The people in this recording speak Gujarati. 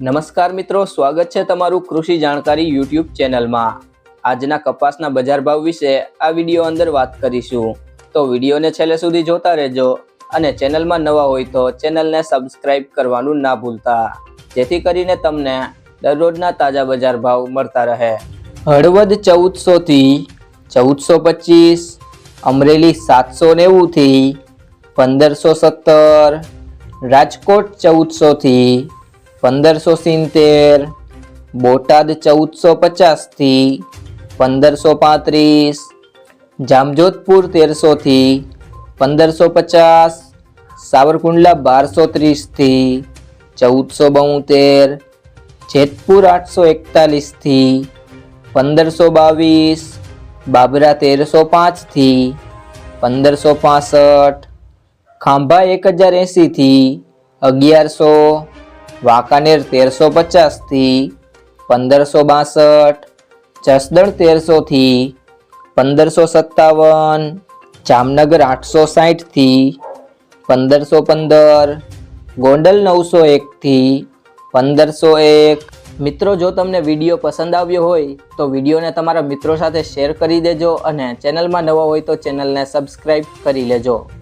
નમસ્કાર મિત્રો, સ્વાગત છે તમારું કૃષિ જાણકારી યુટ્યુબ ચેનલમાં. આજના કપાસના બજાર ભાવ વિશે આ વીડિયો અંદર વાત કરીશું. તો વિડીયોને છેલ્લે સુધી જોતા રહેજો અને ચેનલમાં નવા હોય તો ચેનલને સબસ્ક્રાઇબ કરવાનું ના ભૂલતા. જેથી કરીને તમને દરરોજના તાજા બજાર ભાવ મળતા રહે. હળવદ ચૌદસોથી ચૌદસો પચીસ અમરેલી સાતસો નેવુંથી પંદરસો સત્તર, રાજકોટ ચૌદસો થી પંદરસો સિત્તેર, બોટાદ ચૌદસો પચાસથી, પંદરસો પાંત્રીસ, જામજોધપુર તેરસોથી, પંદરસો પચાસ, સાવરકુંડલા બારસો ત્રીસથી, ચૌદસો બોતેર, જેતપુર આઠસો એકતાલીસથી, પંદરસો બાવીસ, બાબરા તેરસો પાંચથી, પંદરસો પાસઠ, ખાંભા એક હજાર એંસીથી અગિયારસો વાંકાનેર તેરસો પચાસથી પંદરસો બાસઠ, જસદણ તેરસોથી પંદરસો સત્તાવન, જામનગર આઠસો સાઠથી પંદરસો પંદર, ગોંડલ નવસો એકથી પંદરસો એક. મિત્રો, જો તમને વીડિયો પસંદ આવ્યો હોય, તો વિડીયોને તમારા મિત્રો સાથે શેર કરી દેજો અને ચેનલમાં નવા હોય તો ચેનલને સબસ્ક્રાઈબ કરી લેજો.